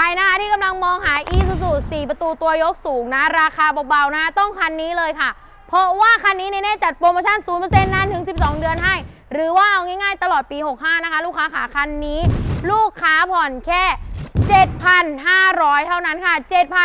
ใครนะคะที่กำลังมองหา Isuzu 4 ประตูตัวยกสูงนะ ราคาเบาๆนะ ต้องคันนี้เลยค่ะ เพราะว่าคันนี้เนเน่จัดโปรโมชั่น 0%นานถึง 12 เดือนให้ หรือว่าเอาง่ายๆ ตลอดปี 65 นะคะ ลูกค้าขาคันนี้ ลูกค้าผ่อนแค่ 7,500 เท่านั้นค่ะ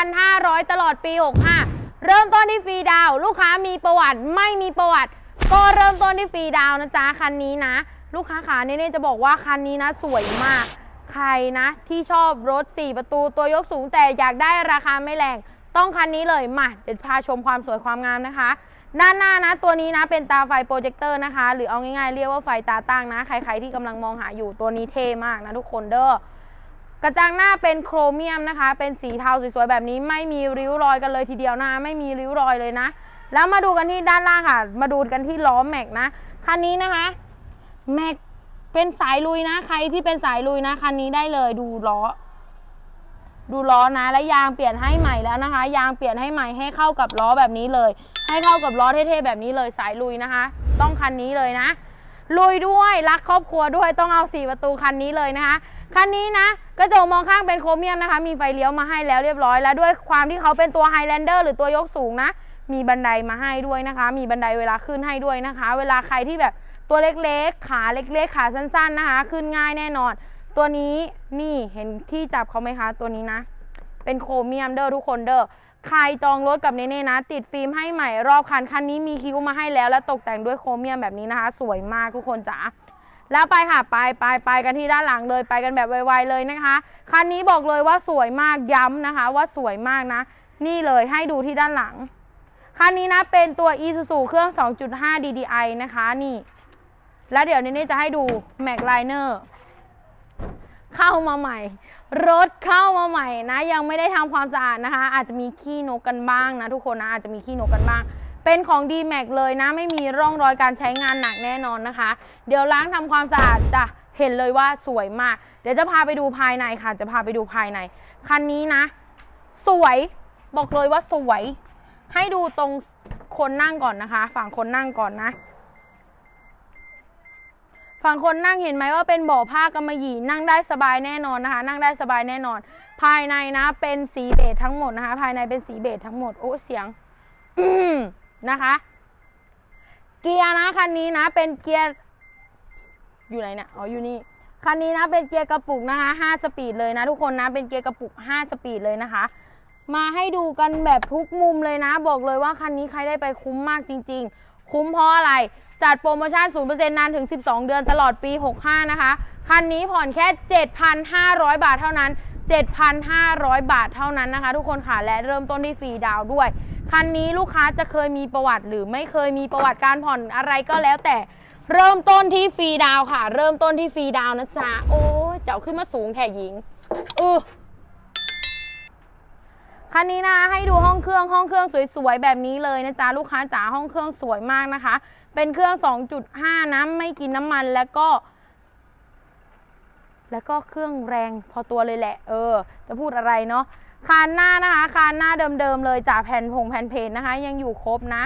7,500 ตลอดปี 65 เริ่มต้นที่ฟรีดาว ลูกค้ามีประวัติไม่มีประวัติ ก็เริ่มต้นที่ฟรีดาวนะจ๊ะคันนี้นะ ลูกค้าขาเน่จะบอกว่าคันนี้นะสวยมาก ใครนะที่ชอบรถ 4 ประตูตัวยกสูงแต่อยากได้ราคาไม่แรง ต้องคันนี้เลยมาเดี๋ยวพาชมความสวยความงามนะคะ ด้านหน้านะตัวนี้นะเป็นตาไฟโปรเจคเตอร์นะคะ หรือเอาง่ายๆเรียกว่าไฟตาตั้งนะ ใครๆที่กำลังมองหาอยู่ตัวนี้เท่มากนะทุกคนเด้อกระจังหน้าเป็นโครเมียมนะคะ เป็นสีเทาสวยๆแบบนี้ไม่มีริ้วรอยกันเลยทีเดียวนะ ไม่มีริ้วรอยเลยนะ แล้วมาดูกันที่ด้านล่างค่ะ มาดูกันที่ล้อแม็กนะ คันนี้นะคะ แม็ก เป็นสายลุยนะใครที่เป็นสายลุยนะคันนี้ได้เลยดูล้อ ดูล้อนะและยางเปลี่ยนให้ใหม่แล้วนะคะ ยางเปลี่ยนให้ใหม่ให้เข้ากับล้อแบบนี้เลย ให้เข้ากับล้อเท่ๆแบบนี้เลยสายลุยนะคะ ต้องคันนี้เลยนะลุยด้วยรักครอบครัวด้วยต้องเอาสี่ประตูคันนี้เลยนะคะคันนี้นะกระจกมองข้างเป็นโครเมียมนะคะ มีไฟเลี้ยวมาให้แล้วเรียบร้อย แล้วด้วยความที่เขาเป็นตัวไฮแลนเดอร์หรือตัวยกสูงนะ มีบันไดมาให้ด้วยนะคะ มีบันไดเวลาขึ้นให้ด้วยนะคะ เวลาใครที่แบบ ตัวเล็กๆ ขาเล็กๆ ขาสั้นๆนะคะ ขึ้นง่ายแน่นอน ตัวนี้นี่เห็นที่จับเขาไหมคะ ตัวนี้นะ เป็นโครเมียมเด้อทุกคนเด้อใครจองรถกับเนเน่นะ ติดฟิล์มให้ใหม่รอบคันคันนี้มีคิ้วมาให้แล้ว และตกแต่งด้วยโครเมียมแบบนี้นะคะ สวยมากทุกคนจ๋าแล้วไปค่ะไปไปไปกันที่ด้านหลังเลยไปกันแบบไวๆเลยนะคะคันนี้บอกเลยว่าสวยมากย้ำนะคะ ว่าสวยมากนะ นี่เลยให้ดูที่ด้านหลังคันนี้นะเป็นตัว Isuzu เครื่อง 2.5 DDI นะคะนี่ แล้วเดี๋ยวนเน่จะให้ดู Mac Liner เข้ามาใหม่ รถเข้ามาใหม่นะ ยังไม่ได้ทำความสะอาดนะคะ อาจจะมีขี้นกกันบ้างนะทุกคนนะอาจจะมีขี้นกกันบ้าง เป็นของ d m a x เลยนะ ไม่มีร่องรอยการใช้งานหนักแน่นอนนะคะ เดี๋ยวล้างทำความสะอาดจะเห็นเลยว่าสวยมาก เดี๋ยวจะพาไปดูภายในค่ะ จะพาไปดูภายใน คันนี้นะ สวยบอกเลยว่าสวย ให้ดูตรงคนนั่งก่อนนะคะ ฝั่งคนนั่งก่อนนะ ฝั่งคนนั่งเห็นไหมว่าเป็นเบ่อผ้ากำมะหยี่นั่งได้สบายแน่นอนนะคะ นั่งได้สบายแน่นอน ภายในนะเป็นสีเบจทั้งหมดนะคะ ภายในเป็นสีเบจทั้งหมดโอ้เสียงนะคะ เกียร์นะคันนี้นะ เป็นเกียร์อยู่ไหนเนี่ยอ๋ออยู่นี่คันนี้นะเป็นเกียร์กระปุกนะคะ5สปีดเลยนะทุกคนนะเป็นเกียร์กระปุก5สปีดเลยนะคะ มาให้ดูกันแบบทุกมุมเลยนะ บอกเลยว่าคันนี้ใครได้ไปคุ้มมากจริง ๆ คุ้มเพราะอะไร จัดโปรโมชั่น 0%นานถึง 12 เดือนตลอดปี 65 นะคะ คันนี้ผ่อนแค่ 7,500 บาทเท่านั้น 7,500 บาทเท่านั้นนะคะ ทุกคนค่ะ และเริ่มต้นที่ฟรีดาวด้วย คันนี้ลูกค้าจะเคยมีประวัติหรือไม่เคยมีประวัติการผ่อนอะไรก็แล้วแต่เริ่มต้นที่ฟรีดาวค่ะ เริ่มต้นที่ฟรีดาวนะจ๊ะ โอ้เจ้าขึ้นมาสูงแถ่หญิงเออ คันนี้นะให้ดูห้องเครื่องห้องเครื่องสวยๆแบบนี้เลยนะจ๊ะลูกค้าจ๋าห้องเครื่องสวยมากนะคะ เป็นเครื่อง 2.5นะไม่กินน้ำมันแล้วก็ แล้วก็เครื่องแรงพอตัวเลยแหละ เออ จะพูดอะไรเนาะคานหน้านะคะคานหน้าเดิมๆเลยจากแผ่นผงแผ่นเพจนะคะ ยังอยู่ครบนะ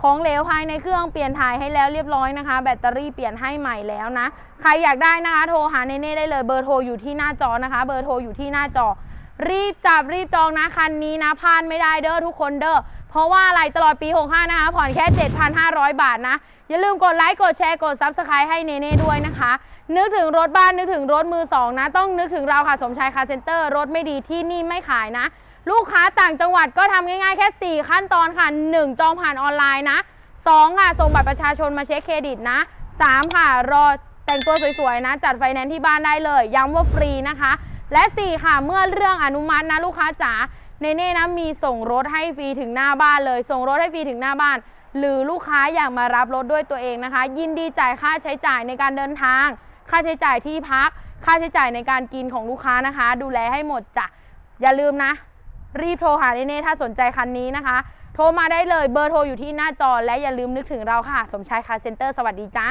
ของเหลวภายในเครื่องเปลี่ยนถ่ายให้แล้วเรียบร้อยนะคะ แบตเตอรี่เปลี่ยนให้ใหม่แล้วนะ ใครอยากได้นะคะ โทรหาเนเน่ได้เลยเบอร์โทรอยู่ที่หน้าจอนะคะ เบอร์โทรอยู่ที่หน้าจอ รีบจับรีบจองนะคันนี้นะพลาดไม่ได้เด้อทุกคนเด้อเพราะว่าอะไรตลอดปี 65 นะคะ ผ่อนแค่ 7,500 บาทนะ อย่าลืมกดไลค์ กดแชร์ กด Subscribe ให้เนเน่ด้วยนะคะ นึกถึงรถบ้าน นึกถึงรถมือสองนะ ต้องนึกถึงเราค่ะ สมชายคาร์เซ็นเตอร์ รถไม่ดีที่นี่ไม่ขายนะ ลูกค้าต่างจังหวัดก็ทำง่ายๆ แค่ 4 ขั้นตอนค่ะ 1 จองผ่านออนไลน์นะ 2 ค่ะ ส่งบัตรประชาชนมาเช็คเครดิตนะ 3 ค่ะ รอแต่งตัวสวยๆนะ จัดไฟแนนซ์ที่บ้านได้เลย ย้ำว่าฟรีนะคะ และ 4 ค่ะ เมื่อเรื่องอนุมัตินะลูกค้าจ๋าเนเน่นะมีส่งรถให้ฟรีถึงหน้าบ้านเลย ส่งรถให้ฟรีถึงหน้าบ้าน หรือลูกค้าอยากมารับรถด้วยตัวเองนะคะ ยินดีจ่ายค่าใช้จ่ายในการเดินทาง ค่าใช้จ่ายที่พัก ค่าใช้จ่ายในการกินของลูกค้านะคะ ดูแลให้หมดจ้ะอย่าลืมนะ รีบโทรหาเนเน่ถ้าสนใจคันนี้นะคะ โทรมาได้เลยเบอร์โทรอยู่ที่หน้าจอและอย่าลืมนึกถึงเราค่ะ สมชายคาเซ็นเตอร์สวัสดีจ้า